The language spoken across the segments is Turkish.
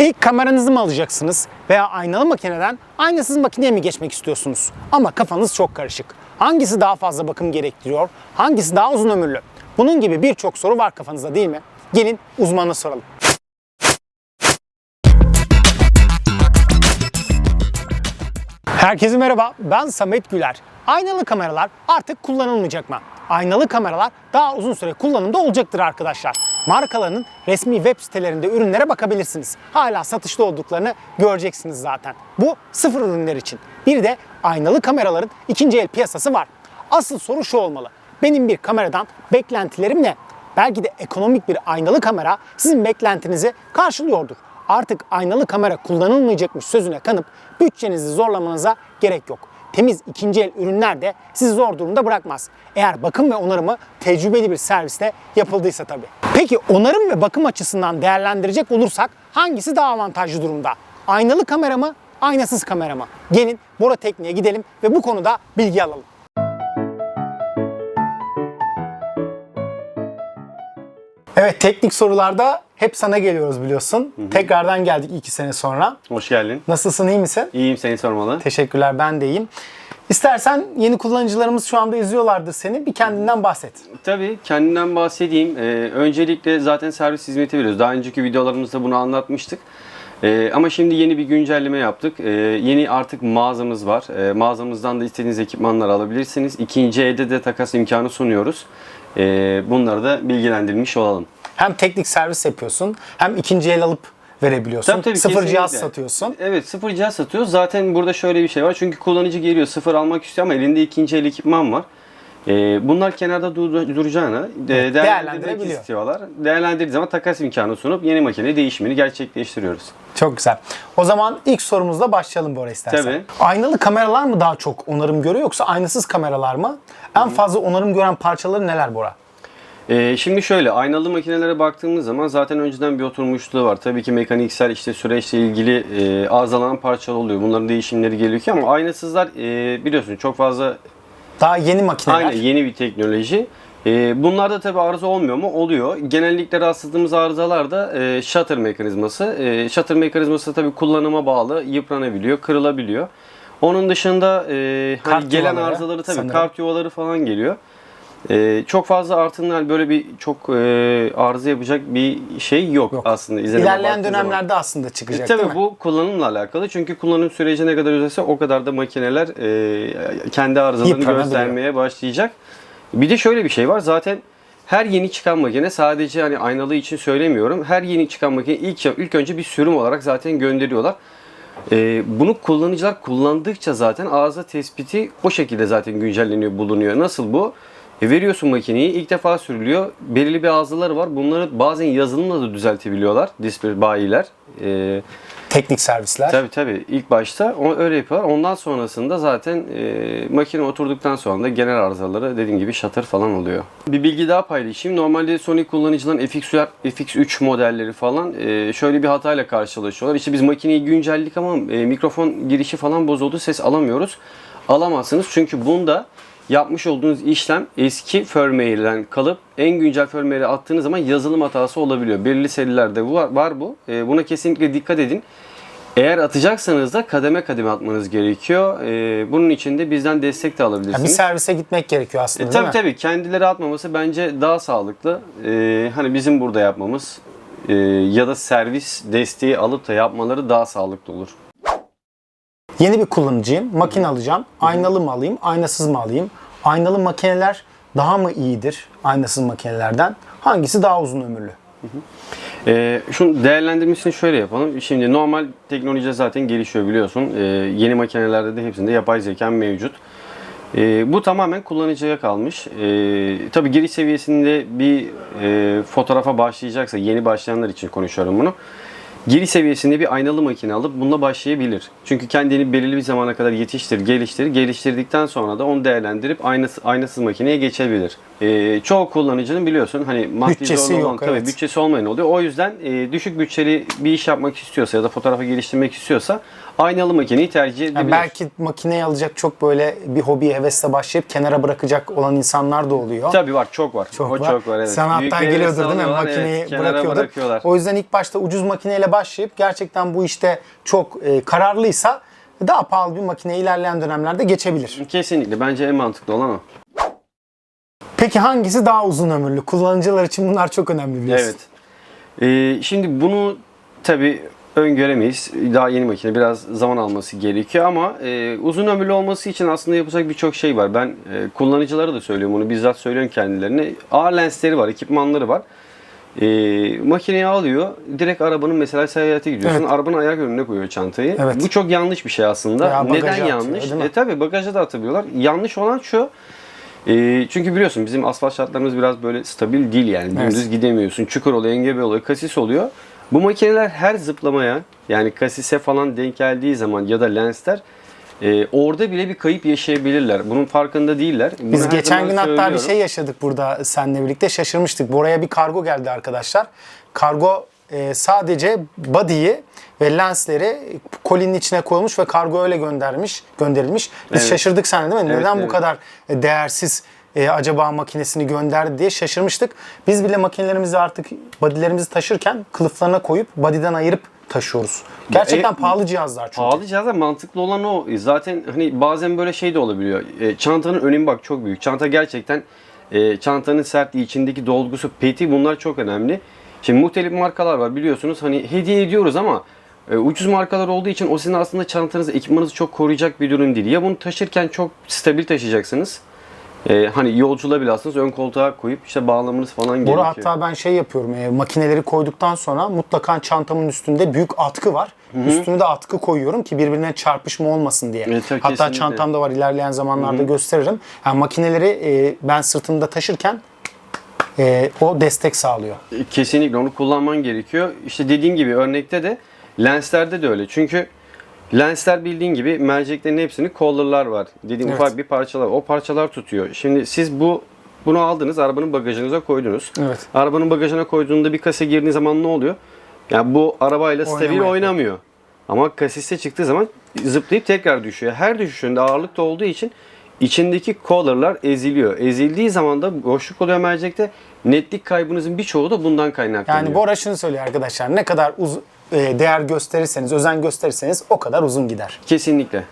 İlk kameranızı mı alacaksınız veya aynalı makineden aynasız makineye mi geçmek istiyorsunuz? Ama kafanız çok karışık. Hangisi daha fazla bakım gerektiriyor? Hangisi daha uzun ömürlü? Bunun gibi birçok soru var kafanızda değil mi? Gelin uzmanına soralım. Herkese merhaba, ben Samet Güler. Aynalı kameralar artık kullanılmayacak mı? Aynalı kameralar daha uzun süre kullanımda olacaktır arkadaşlar. Markalarının resmi web sitelerinde ürünlere bakabilirsiniz. Hala satışta olduklarını göreceksiniz zaten. Bu sıfır ürünler için. Bir de aynalı kameraların ikinci el piyasası var. Asıl soru şu olmalı. Benim bir kameradan beklentilerim ne? Belki de ekonomik bir aynalı kamera sizin beklentinizi karşılıyordur artık aynalı kamera kullanılmayacakmış sözüne kanıp bütçenizi zorlamanıza gerek yok. Temiz ikinci el ürünler de sizi zor durumda bırakmaz. Eğer bakım ve onarımı tecrübeli bir serviste yapıldıysa tabii. Peki onarım ve bakım açısından değerlendirecek olursak hangisi daha avantajlı durumda? Aynalı kamera mı, aynasız kamera mı? Gelin Bora Tekniğe gidelim ve bu konuda bilgi alalım. Evet teknik sorularda hep sana geliyoruz biliyorsun. Tekrardan geldik iki sene sonra. Hoş geldin. Nasılsın iyi misin? İyiyim seni sormalı. Teşekkürler ben de iyiyim. İstersen yeni kullanıcılarımız şu anda izliyorlardır seni. Bir kendinden bahset. Tabii kendimden bahsedeyim. Ee, öncelikle zaten servis hizmeti veriyoruz. Daha önceki videolarımızda bunu anlatmıştık. Ee, ama şimdi yeni bir güncelleme yaptık. Ee, yeni artık mağazamız var. Ee, mağazamızdan da istediğiniz ekipmanları alabilirsiniz. İkinci elde de takas imkanı sunuyoruz. Ee, bunları da bilgilendirmiş olalım. Hem teknik servis yapıyorsun hem ikinci el alıp verebiliyorsun. Tabii, tabii, Sıfır cihaz kesinlikle. satıyorsun. Evet sıfır cihaz satıyoruz. Zaten burada şöyle bir şey var. Çünkü kullanıcı geliyor sıfır almak istiyor ama elinde ikinci el ekipman var. Ee, bunlar kenarda dur- duracağına e, değerlendirmek değerlendirebiliyor. istiyorlar. Değerlendirdiği zaman takas imkanı sunup yeni makine değişimini gerçekleştiriyoruz. Çok güzel. O zaman ilk sorumuzla başlayalım Bora istersen. Tabii. Aynalı kameralar mı daha çok onarım görüyor yoksa aynasız kameralar mı? En fazla onarım gören parçaları neler Bora? Ee, şimdi şöyle aynalı makinelere baktığımız zaman zaten önceden bir oturmuşluğu var. Tabii ki mekaniksel işte süreçle ilgili e, arızalanan parçalar oluyor. Bunların değişimleri gerekiyor ama aynasızlar e, biliyorsun çok fazla Daha yeni makineler. Aynen yeni bir teknoloji. Ee, bunlarda tabi arıza olmuyor mu? Oluyor. Genellikle rastladığımız arızalar da e, shutter mekanizması. E, shutter mekanizması tabi kullanıma bağlı yıpranabiliyor, kırılabiliyor. Onun dışında e, hani Kart gelen yuvaları arızaları tabi sanırım. kart yuvaları falan geliyor. E, çok fazla artınlar böyle bir çok e, arıza yapacak bir şey yok, Yok. aslında. İlerleyen baktığın zaman. dönemlerde aslında E, çıkacak tabii değil mi? bu kullanımla alakalı. Çünkü kullanım süreci ne kadar uzarsa o kadar da makineler e, kendi arızalarını Yıpranabiliyor. göstermeye başlayacak. Bir de şöyle bir şey var. Zaten her yeni çıkan makine sadece hani aynalı için söylemiyorum. Her yeni çıkan makine ilk ilk önce bir sürüm olarak zaten gönderiyorlar. E, bunu kullanıcılar kullandıkça zaten arıza tespiti o şekilde zaten güncelleniyor, bulunuyor. Nasıl bu? E, veriyorsun makineyi ilk defa sürülüyor. Belirli bir arızaları var. Bunları bazen yazılımla da düzeltebiliyorlar. Display bayiler. E, Teknik servisler. Tabii tabii. İlk başta o öyle yapıyorlar. Ondan sonrasında zaten e, makine oturduktan sonra da genel arızaları dediğim gibi shutter falan oluyor. Bir bilgi daha paylaşayım. Normalde Sony kullanıcıların FX3, FX3 modelleri falan e, şöyle bir hatayla karşılaşıyorlar. İşte biz makineyi güncelledik ama e, mikrofon girişi falan bozuldu. Ses alamıyoruz. Alamazsınız. Çünkü bunda yapmış olduğunuz işlem eski firmware'den kalıp en güncel firmware'e attığınız zaman yazılım hatası olabiliyor. Belirli serilerde var, var bu. E, buna kesinlikle dikkat edin. Eğer atacaksanız da kademe kademe atmanız gerekiyor. Ee, bunun için de bizden destek de alabilirsiniz. bir servise gitmek gerekiyor aslında E, değil tabii mi? tabii kendileri atmaması bence daha sağlıklı. Ee, hani bizim burada yapmamız e, ya da servis desteği alıp da yapmaları daha sağlıklı olur. Yeni bir kullanıcıyım. Makine alacağım. Aynalı mı alayım, aynasız mı alayım? Aynalı makineler daha mı iyidir aynasız makinelerden? Hangisi daha uzun ömürlü? Ee, şunun değerlendirmesini şöyle yapalım. Şimdi normal teknoloji zaten gelişiyor biliyorsun. Ee, yeni makinelerde de hepsinde yapay zeka mevcut. Ee, bu tamamen kullanıcıya kalmış. Ee, tabii giriş seviyesinde bir e, fotoğrafa başlayacaksa, yeni başlayanlar için konuşuyorum bunu. Giriş seviyesinde bir aynalı makine alıp bununla başlayabilir. Çünkü kendini belirli bir zamana kadar yetiştir, geliştir. Geliştirdikten sonra da onu değerlendirip aynası, aynasız makineye geçebilir. E, çoğu kullanıcının biliyorsun hani maddi Bütçesi zorluğu yok, olan, tabii evet. bütçesi olmayan oluyor. O yüzden e, düşük bütçeli bir iş yapmak istiyorsa ya da fotoğrafı geliştirmek istiyorsa aynalı makineyi tercih edebilir. Yani belki makineyi alacak çok böyle bir hobi hevesle başlayıp kenara bırakacak olan insanlar da oluyor. Tabii var çok var. Çok o var. çok var evet. Sen hatta geliyordur değil mi? alıyorlar, Makineyi evet, bırakıyordur. bırakıyorlar. O yüzden ilk başta ucuz makineyle başlayıp gerçekten bu işte çok e, kararlıysa daha pahalı bir makineye ilerleyen dönemlerde geçebilir. Kesinlikle bence en mantıklı olan o. Peki hangisi daha uzun ömürlü? Kullanıcılar için bunlar çok önemli biliyorsun. Evet. Ee, şimdi bunu tabi öngöremeyiz. Daha yeni makine biraz zaman alması gerekiyor ama e, uzun ömürlü olması için aslında yapacak birçok şey var. Ben e, kullanıcılara da söylüyorum bunu bizzat söylüyorum kendilerine. Ağır lensleri var, ekipmanları var. E, makineyi alıyor. Direkt arabanın mesela seyahate gidiyorsun. Evet. Arabanın ayak önüne koyuyor çantayı. Evet. Bu çok yanlış bir şey aslında. Bagaja Neden atıyor, yanlış? E tabi bagaja da atabiliyorlar. Yanlış olan şu. E, çünkü biliyorsun bizim asfalt şartlarımız biraz böyle stabil değil yani. Evet. Dümdüz gidemiyorsun. Çukur oluyor, engebe oluyor, kasis oluyor. Bu makineler her zıplamaya yani kasise falan denk geldiği zaman ya da lensler e, orada bile bir kayıp yaşayabilirler. Bunun farkında değiller. Bunu Biz geçen gün hatta bir şey yaşadık burada seninle birlikte şaşırmıştık. Buraya bir kargo geldi arkadaşlar. Kargo e, sadece body'yi ve lensleri kolinin içine koymuş ve kargo öyle göndermiş, gönderilmiş. Biz Evet. şaşırdık seninle değil mi? Evet, Neden bu evet. kadar e, değersiz e, acaba makinesini gönderdi diye şaşırmıştık. Biz bile makinelerimizi artık body'lerimizi taşırken kılıflarına koyup body'den ayırıp taşıyoruz. Gerçekten e, pahalı cihazlar çünkü. Pahalı cihazlar mantıklı olan o. E, Zaten hani bazen böyle şey de olabiliyor. E, çantanın önemi bak çok büyük. Çanta gerçekten e, çantanın sertliği, içindeki dolgusu, peti bunlar çok önemli. Şimdi muhtelif markalar var biliyorsunuz. Hani hediye ediyoruz ama e, ucuz markalar olduğu için o sizin aslında çantanızı, ekipmanınızı çok koruyacak bir durum değil. Ya bunu taşırken çok stabil taşıyacaksınız. E, hani yolculuğa bile alsanız ön koltuğa koyup işte bağlamanız falan gerekiyor. Bora hatta ben şey yapıyorum. E, makineleri koyduktan sonra mutlaka çantamın üstünde büyük atkı var. Üstüne de atkı koyuyorum ki birbirine çarpışma olmasın diye. Evet, hatta kesinlikle. çantamda var ilerleyen zamanlarda gösteririm. Yani makineleri e, ben sırtımda taşırken e, o destek sağlıyor. Kesinlikle onu kullanman gerekiyor. İşte dediğim gibi örnekte de lenslerde de öyle. Çünkü lensler bildiğin gibi merceklerin hepsini collar'lar var. Dediğim Evet. ufak bir parçalar. O parçalar tutuyor. Şimdi siz bu bunu aldınız, arabanın bagajınıza koydunuz. Evet. Arabanın bagajına koyduğunda bir kase girdiği zaman ne oluyor? Yani bu arabayla stabil oynamıyor. Ama kasiste çıktığı zaman zıplayıp tekrar düşüyor. Her düşüşünde ağırlık da olduğu için içindeki collar'lar eziliyor. Ezildiği zaman da boşluk oluyor mercekte. Netlik kaybınızın birçoğu da bundan kaynaklanıyor. Yani Bora şunu söylüyor arkadaşlar. Ne kadar uz e, değer gösterirseniz, özen gösterirseniz o kadar uzun gider. Kesinlikle.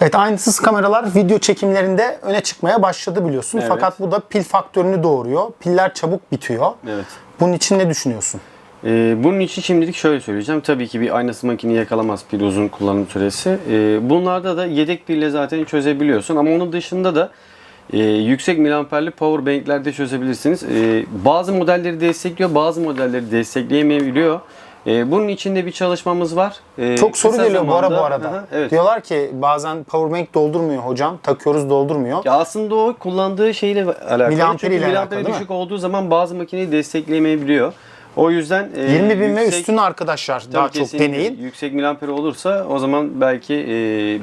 Evet aynasız kameralar video çekimlerinde öne çıkmaya başladı biliyorsun. Evet. Fakat bu da pil faktörünü doğuruyor. Piller çabuk bitiyor. Evet. Bunun için ne düşünüyorsun? Ee, bunun için şimdilik şöyle söyleyeceğim. Tabii ki bir aynası makineyi yakalamaz pil uzun kullanım süresi. Ee, bunlarda da yedek pille zaten çözebiliyorsun. Ama onun dışında da e, yüksek miliamperli power banklerde çözebilirsiniz. Ee, bazı modelleri destekliyor, bazı modelleri destekleyemeyebiliyor. Ee, bunun içinde bir çalışmamız var. Ee, Çok soru geliyor bu ara bu zamanda- arada. Aha, evet. Diyorlar ki bazen powerbank doldurmuyor hocam. Takıyoruz doldurmuyor. Ya aslında o kullandığı şeyle alakalı. Miliamperi Çünkü miliamperi alakalı, düşük olduğu zaman bazı makineyi destekleyemeyebiliyor. O yüzden e, 20 bin ve yüksek- üstünü arkadaşlar Tabii daha çok deneyin. Yüksek miliamper olursa o zaman belki e,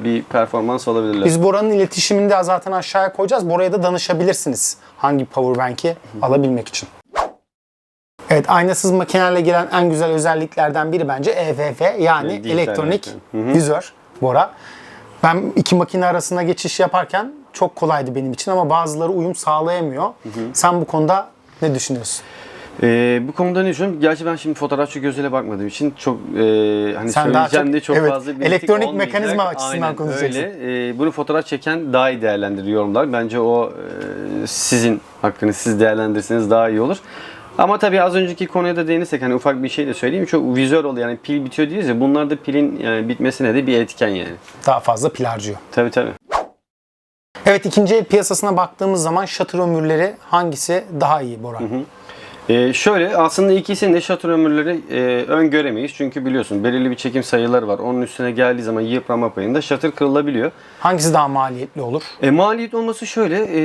bir performans alabilirler. Biz Bora'nın iletişimini de zaten aşağıya koyacağız. Bora'ya da danışabilirsiniz hangi powerbank'i alabilmek için. Evet aynasız makinelerle gelen en güzel özelliklerden biri bence EVF yani dijital elektronik. Hı hı. vizör Bora. Ben iki makine arasında geçiş yaparken çok kolaydı benim için ama bazıları uyum sağlayamıyor. Sen bu konuda ne düşünüyorsun? E, bu konuda ne düşünüyorum? Gerçi ben şimdi fotoğrafçı gözüyle bakmadığım için çok e, hani Sen daha söyleyeceğim çok- de çok evet, fazla bir elektronik olmayacak. mekanizma açısından Aynen, konuşacaksın. Öyle. E, bunu fotoğraf çeken daha iyi değerlendirir yorumlar. Bence o e, sizin hakkınız. Siz değerlendirseniz daha iyi olur. Ama tabii az önceki konuya da değinirsek hani ufak bir şey de söyleyeyim. Çok vizör oluyor yani pil bitiyor diyoruz ya bunlar da pilin yani bitmesine de bir etken yani. Daha fazla pil harcıyor. Tabii tabii. Evet ikinci el piyasasına baktığımız zaman şatır ömürleri hangisi daha iyi Bora? Ee, şöyle aslında ikisinin de şatır ömürleri e, öngöremeyiz. Çünkü biliyorsun belirli bir çekim sayıları var. Onun üstüne geldiği zaman yıprama payında şatır kırılabiliyor. Hangisi daha maliyetli olur? E, maliyet olması şöyle. E,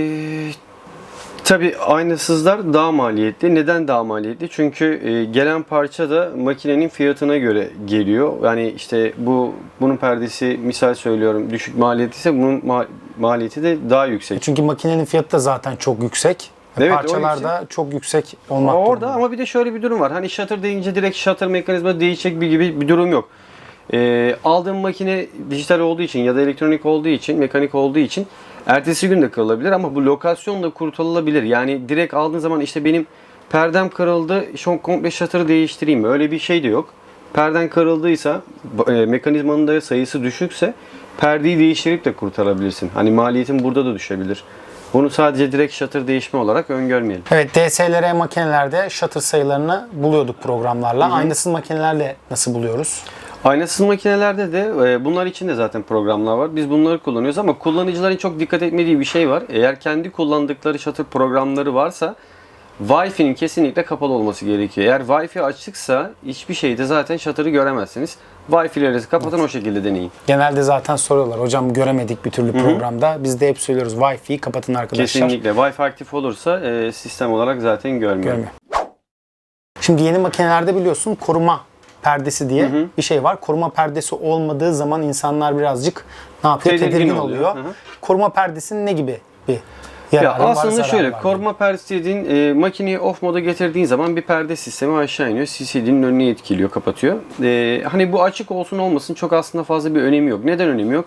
tabii aynasızlar daha maliyetli. Neden daha maliyetli? Çünkü e, gelen parça da makinenin fiyatına göre geliyor. Yani işte bu bunun perdesi misal söylüyorum düşük maliyetliyse bunun ma- maliyeti de daha yüksek. Çünkü makinenin fiyatı da zaten çok yüksek. Evet, o Parçalar da çok yüksek olmak Orada durumunda. ama bir de şöyle bir durum var. Hani shutter deyince direkt shutter mekanizma değişecek bir gibi bir durum yok. Ee, aldığım makine dijital olduğu için ya da elektronik olduğu için, mekanik olduğu için ertesi gün de kırılabilir ama bu lokasyonla kurtarılabilir. Yani direkt aldığın zaman işte benim perdem kırıldı, şu komple shutter'ı değiştireyim mi? Öyle bir şey de yok. Perden kırıldıysa, e, mekanizmanın da sayısı düşükse perdeyi değiştirip de kurtarabilirsin. Hani maliyetin burada da düşebilir. Bunu sadece direkt shutter değişme olarak öngörmeyelim. Evet DSLR makinelerde shutter sayılarını buluyorduk programlarla. Aynasız makinelerde nasıl buluyoruz? Aynasız makinelerde de e, bunlar için de zaten programlar var. Biz bunları kullanıyoruz ama kullanıcıların çok dikkat etmediği bir şey var. Eğer kendi kullandıkları shutter programları varsa Wi-Fi'nin kesinlikle kapalı olması gerekiyor. Eğer Wi-Fi açıksa hiçbir şeyde zaten shutter'ı göremezsiniz. Wi-Fi'leri kapatın o şekilde deneyin. Genelde zaten soruyorlar. Hocam göremedik bir türlü programda. Biz de hep söylüyoruz Wi-Fi'yi kapatın arkadaşlar. Kesinlikle. Wi-Fi aktif olursa e, sistem olarak zaten görmüyor. Görmüyor. Şimdi yeni makinelerde biliyorsun koruma perdesi diye bir şey var. Koruma perdesi olmadığı zaman insanlar birazcık ne yapıyor? Tedirgin Tedirgin, oluyor. oluyor. Hı hı. Koruma perdesinin ne gibi bir Ya yararı aslında şöyle var? koruma perdesi dediğin e, makineyi off moda getirdiğin zaman bir perde sistemi aşağı iniyor. CCD'nin önünü etkiliyor, kapatıyor. E, hani bu açık olsun olmasın çok aslında fazla bir önemi yok. Neden önemi yok?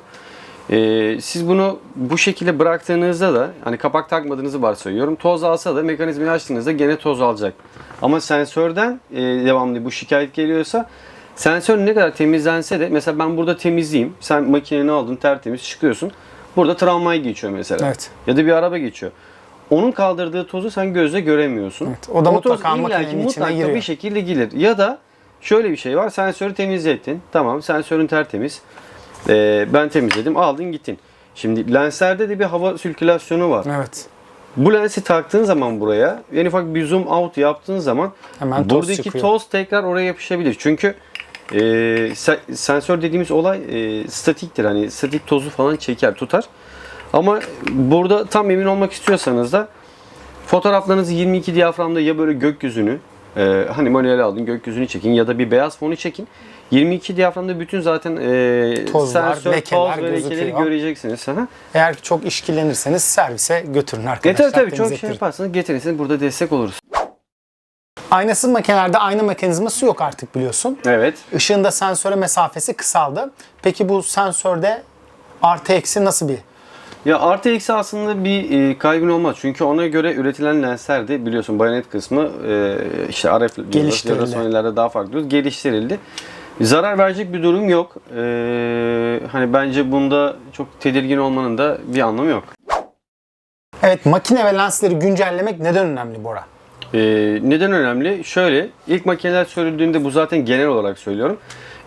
E, siz bunu bu şekilde bıraktığınızda da hani kapak takmadığınızı varsayıyorum. Toz alsa da mekanizmayı açtığınızda gene toz alacak. Ama sensörden e, devamlı bu şikayet geliyorsa sensör ne kadar temizlense de mesela ben burada temizleyeyim. Sen makineni aldın tertemiz çıkıyorsun. Burada tramvay geçiyor mesela. Evet. Ya da bir araba geçiyor. Onun kaldırdığı tozu sen gözle göremiyorsun. Evet, o da mutlaka toz illaki mutlaka giriyor. bir şekilde gelir. Ya da şöyle bir şey var. Sensörü temizlettin. Tamam sensörün tertemiz. Ee, ben temizledim. Aldın gittin. Şimdi lenslerde de bir hava sirkülasyonu var. Evet. Bu lensi taktığın zaman buraya en ufak bir zoom out yaptığın zaman Hemen toz buradaki çıkıyor. toz tekrar oraya yapışabilir. Çünkü e, se- sensör dediğimiz olay e, statiktir. Hani statik tozu falan çeker, tutar. Ama burada tam emin olmak istiyorsanız da fotoğraflarınızı 22 diyaframda ya böyle gökyüzünü e, hani manuel aldın gökyüzünü çekin ya da bir beyaz fonu çekin. 22 diyaframda bütün zaten e, Tozlar, sensör, lekeler toz ve lekeleri gözüküyor. göreceksiniz. Aha. Eğer çok işkilenirseniz servise götürün E arkadaşlar. tabii tabii çok şey yaparsanız getirirseniz burada destek oluruz. Aynasız makinelerde ayna mekanizması yok artık biliyorsun. Evet. Işığın da sensöre mesafesi kısaldı. Peki bu sensörde artı eksi nasıl bir? Ya artı eksi aslında bir e, kaybın olmaz. Çünkü ona göre üretilen lensler de biliyorsun bayonet kısmı e, işte RF ya da Sony'lerde daha farklı geliştirildi. Zarar verecek bir durum yok. E, hani bence bunda çok tedirgin olmanın da bir anlamı yok. Evet makine ve lensleri güncellemek neden önemli Bora? E, neden önemli? Şöyle, ilk makineler söylediğinde bu zaten genel olarak söylüyorum.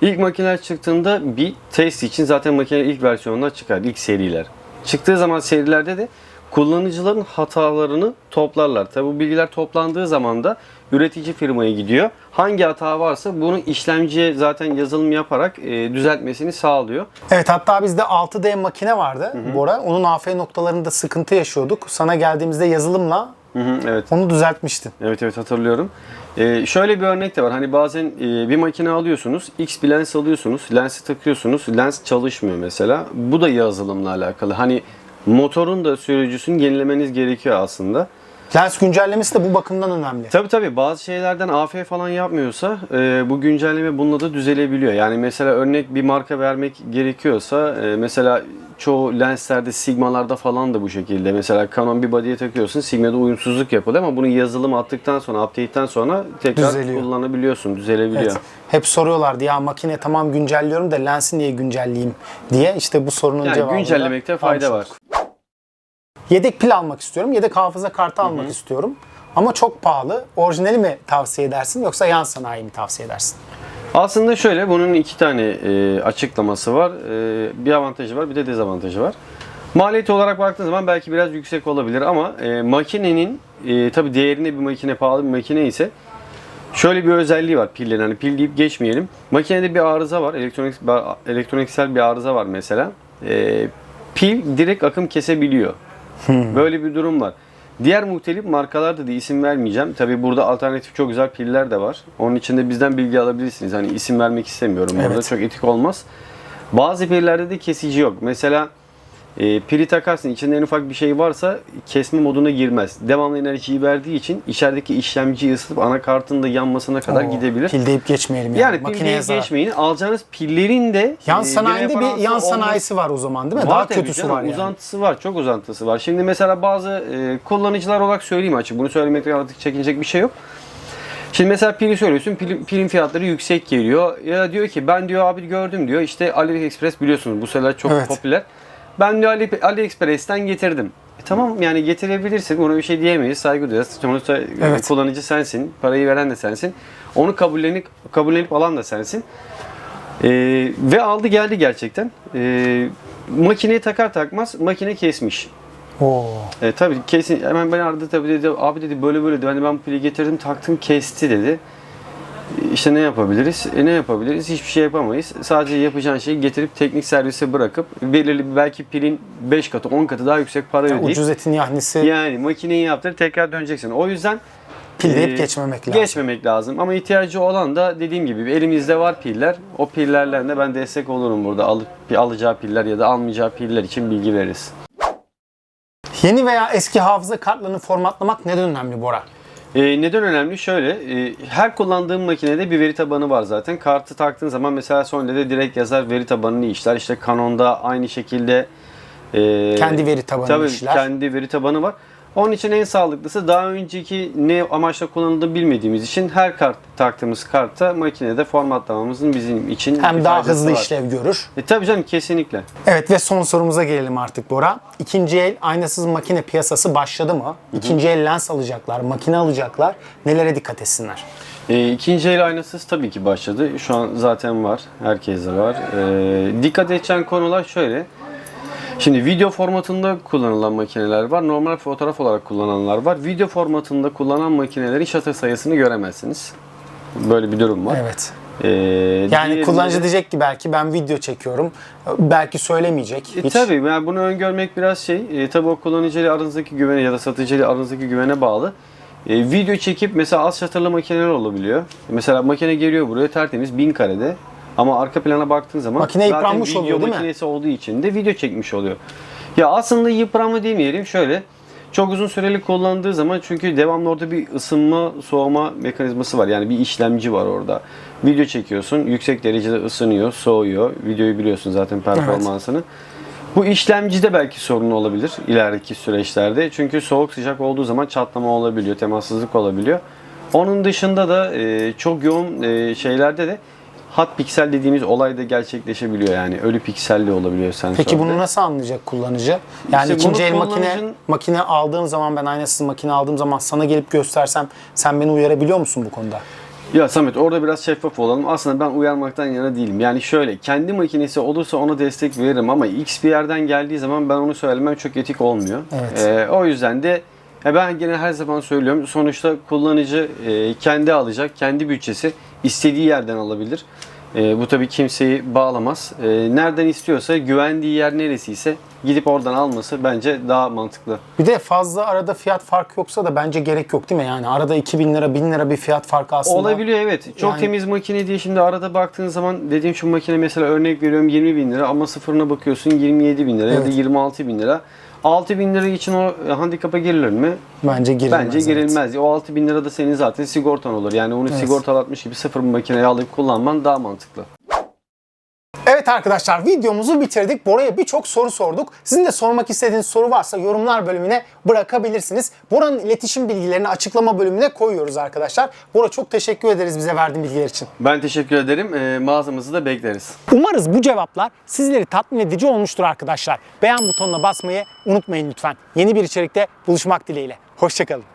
İlk makineler çıktığında bir test için zaten makine ilk versiyonlar çıkar, ilk seriler. Çıktığı zaman serilerde de kullanıcıların hatalarını toplarlar. Tabi bu bilgiler toplandığı zaman da üretici firmaya gidiyor. Hangi hata varsa bunu işlemciye zaten yazılım yaparak e, düzeltmesini sağlıyor. Evet hatta bizde 6D makine vardı Bora. Onun AF noktalarında sıkıntı yaşıyorduk. Sana geldiğimizde yazılımla Hı hı, evet. onu düzeltmiştin. Evet evet hatırlıyorum. Ee, şöyle bir örnek de var. Hani bazen e, bir makine alıyorsunuz, X bir lens alıyorsunuz, lensi takıyorsunuz, lens çalışmıyor mesela. Bu da yazılımla alakalı. Hani motorun da sürücüsünü yenilemeniz gerekiyor aslında. Lens güncellemesi de bu bakımdan önemli. Tabi tabi bazı şeylerden AF falan yapmıyorsa e, bu güncelleme bununla da düzelebiliyor. Yani mesela örnek bir marka vermek gerekiyorsa e, mesela çoğu lenslerde Sigma'larda falan da bu şekilde. Mesela Canon bir body'ye takıyorsun Sigma'da uyumsuzluk yapılıyor ama bunu yazılım attıktan sonra update'ten sonra tekrar Düzeliyor. kullanabiliyorsun, düzelebiliyor. Evet. Hep soruyorlardı ya makine tamam güncelliyorum da lensi niye güncelleyeyim diye. İşte bu sorunun Yani cevabını güncellemekte fayda var. Yedek pil almak istiyorum. Yedek hafıza kartı almak istiyorum. Ama çok pahalı. Orijinali mi tavsiye edersin yoksa yan sanayi mi tavsiye edersin? Aslında şöyle bunun iki tane e, açıklaması var. E, bir avantajı var bir de dezavantajı var. Maliyet olarak baktığın zaman belki biraz yüksek olabilir ama e, makinenin e, tabi değerinde bir makine pahalı bir makine ise şöyle bir özelliği var pillerin. Hani pil deyip geçmeyelim. Makinede bir arıza var. Elektronik elektroniksel bir arıza var mesela. E, pil direkt akım kesebiliyor. Böyle bir durum var. Diğer muhtelif markalarda da isim vermeyeceğim. Tabi burada alternatif çok güzel piller de var. Onun için de bizden bilgi alabilirsiniz. Hani isim vermek istemiyorum. Burada Evet. çok etik olmaz. Bazı pillerde de kesici yok. Mesela E, pili takarsın içinde en ufak bir şey varsa kesme moduna girmez. Devamlı enerjiyi verdiği için içerideki işlemciyi ısıtıp anakartın da yanmasına kadar Oo, gidebilir. Pil deyip geçmeyelim yani. yani pil Makineye deyip zarar. geçmeyin. Alacağınız pillerin de Yan e, sanayinde bir yan sanayisi var o zaman değil mi? Var Daha kötüsü canım, var yani. Uzantısı var. Çok uzantısı var. Şimdi mesela bazı e, kullanıcılar olarak söyleyeyim açık. Bunu söylemekte artık çekinecek bir şey yok. Şimdi mesela pili söylüyorsun. Pilin, pilin fiyatları yüksek geliyor. Ya diyor ki ben diyor abi gördüm diyor. İşte AliExpress biliyorsunuz bu sıralar çok Evet. popüler. Ben diyor Ali, AliExpress'ten getirdim. E tamam yani getirebilirsin. Ona bir şey diyemeyiz. Saygı duyarız. Sonuçta e, Evet. kullanıcı sensin. Parayı veren de sensin. Onu kabullenip kabullenip alan da sensin. Ee, ve aldı geldi gerçekten. Ee, makineye takar takmaz makine kesmiş. Oo. E, tabii kesin hemen beni aradı tabii dedi abi dedi böyle böyle dedi. Hani ben pili getirdim taktım kesti dedi. İşte ne yapabiliriz? E, ne yapabiliriz? Hiçbir şey yapamayız. Sadece yapacağın şeyi getirip teknik servise bırakıp belirli belki pilin 5 katı 10 katı daha yüksek para ödeyip Ucuz etin yahnisi yani makineyi yaptırıp tekrar döneceksin. O yüzden pil deyip e, geçmemek lazım. Geçmemek lazım. Ama ihtiyacı olan da dediğim gibi elimizde var piller. O pillerle de ben destek olurum burada. Alıp, alacağı piller ya da almayacağı piller için bilgi veririz. Yeni veya eski hafıza kartlarını formatlamak neden önemli Bora? Ee, neden önemli? Şöyle, e, her kullandığım makinede bir veri tabanı var zaten. Kartı taktığın zaman mesela Sony'de direkt yazar veri tabanını işler. İşte Canon'da aynı şekilde e, Kendi veri tabanını tabii, işler. kendi veri tabanı var. Onun için en sağlıklısı daha önceki ne amaçla kullanıldığını bilmediğimiz için her kart taktığımız kartta makinede formatlamamızın bizim için Hem daha hızlı var. işlev görür. E tabii canım kesinlikle. Evet ve son sorumuza gelelim artık Bora. İkinci el aynasız makine piyasası başladı mı? İkinci el lens alacaklar, makine alacaklar. Nelere dikkat etsinler? E, ikinci el aynasız tabii ki başladı. Şu an zaten var. Herkeste var. E, dikkat edeceğin konular şöyle. Şimdi video formatında kullanılan makineler var. Normal fotoğraf olarak kullananlar var. Video formatında kullanan makinelerin shutter sayısını göremezsiniz. Böyle bir durum var. Evet. E, Yani diğerinde- kullanıcı diyecek ki belki ben video çekiyorum. Belki söylemeyecek. E, Hiç- tabii yani bunu öngörmek biraz şey. E, tabii o kullanıcıyla aranızdaki güvene ya da satıcıyla aranızdaki güvene bağlı. E, video çekip mesela az shutter'lı makineler olabiliyor. Mesela makine geliyor buraya tertemiz 1000 karede. Ama arka plana baktığın zaman Makine zaten yıpranmış video oluyor, değil mi? makinesi olduğu için de video çekmiş oluyor. Ya aslında yıpranma demeyelim şöyle. Çok uzun süreli kullandığı zaman çünkü devamlı orada bir ısınma, soğuma mekanizması var. Yani bir işlemci var orada. Video çekiyorsun, yüksek derecede ısınıyor, soğuyor. Videoyu biliyorsun zaten performansını. Bu işlemcide belki sorun olabilir ileriki süreçlerde. Çünkü soğuk sıcak olduğu zaman çatlama olabiliyor, temassızlık olabiliyor. Onun dışında da e, çok yoğun e, şeylerde de hot piksel dediğimiz olay da gerçekleşebiliyor yani ölü pikselli olabiliyor sensörde. Peki bunu nasıl anlayacak kullanıcı? Yani İşte ikinci bunu el makine kullanıcının- makine aldığım zaman ben aynasız makine aldığım zaman sana gelip göstersem sen beni uyarabiliyor musun bu konuda? Ya Samet orada biraz şeffaf olalım. Aslında ben uyarmaktan yana değilim. Yani şöyle kendi makinesi olursa ona destek veririm ama X bir yerden geldiği zaman ben onu söylemem çok etik olmuyor. Evet. Ee, o yüzden de ya ben gene her zaman söylüyorum. Sonuçta kullanıcı e, kendi alacak, kendi bütçesi istediği yerden alabilir. E, bu tabii kimseyi bağlamaz. E, nereden istiyorsa, güvendiği yer neresiyse gidip oradan alması bence daha mantıklı. Bir de fazla arada fiyat farkı yoksa da bence gerek yok değil mi? Yani arada 2000 lira 1000 lira bir fiyat farkı aslında. Olabiliyor evet. Çok Yani- temiz makine diye şimdi arada baktığın zaman dediğim şu makine mesela örnek veriyorum 20 bin lira ama sıfırına bakıyorsun 27 bin lira ya da Evet. 26 bin lira. 6 bin lira için o e, handikapa girilir mi? Bence girilmez. Bence evet. girilmez. O 6 bin lira da senin zaten sigortan olur. Yani onu Evet. sigortalatmış gibi sıfır bir makineyi alıp kullanman daha mantıklı. Evet arkadaşlar videomuzu bitirdik. Bora'ya birçok soru sorduk. Sizin de sormak istediğiniz soru varsa yorumlar bölümüne bırakabilirsiniz. Bora'nın iletişim bilgilerini açıklama bölümüne koyuyoruz arkadaşlar. Bora çok teşekkür ederiz bize verdiğin bilgiler için. Ben teşekkür ederim. E, mağazamızı da bekleriz. Umarız bu cevaplar sizleri tatmin edici olmuştur arkadaşlar. Beğen butonuna basmayı unutmayın lütfen. Yeni bir içerikte buluşmak dileğiyle. Hoşçakalın.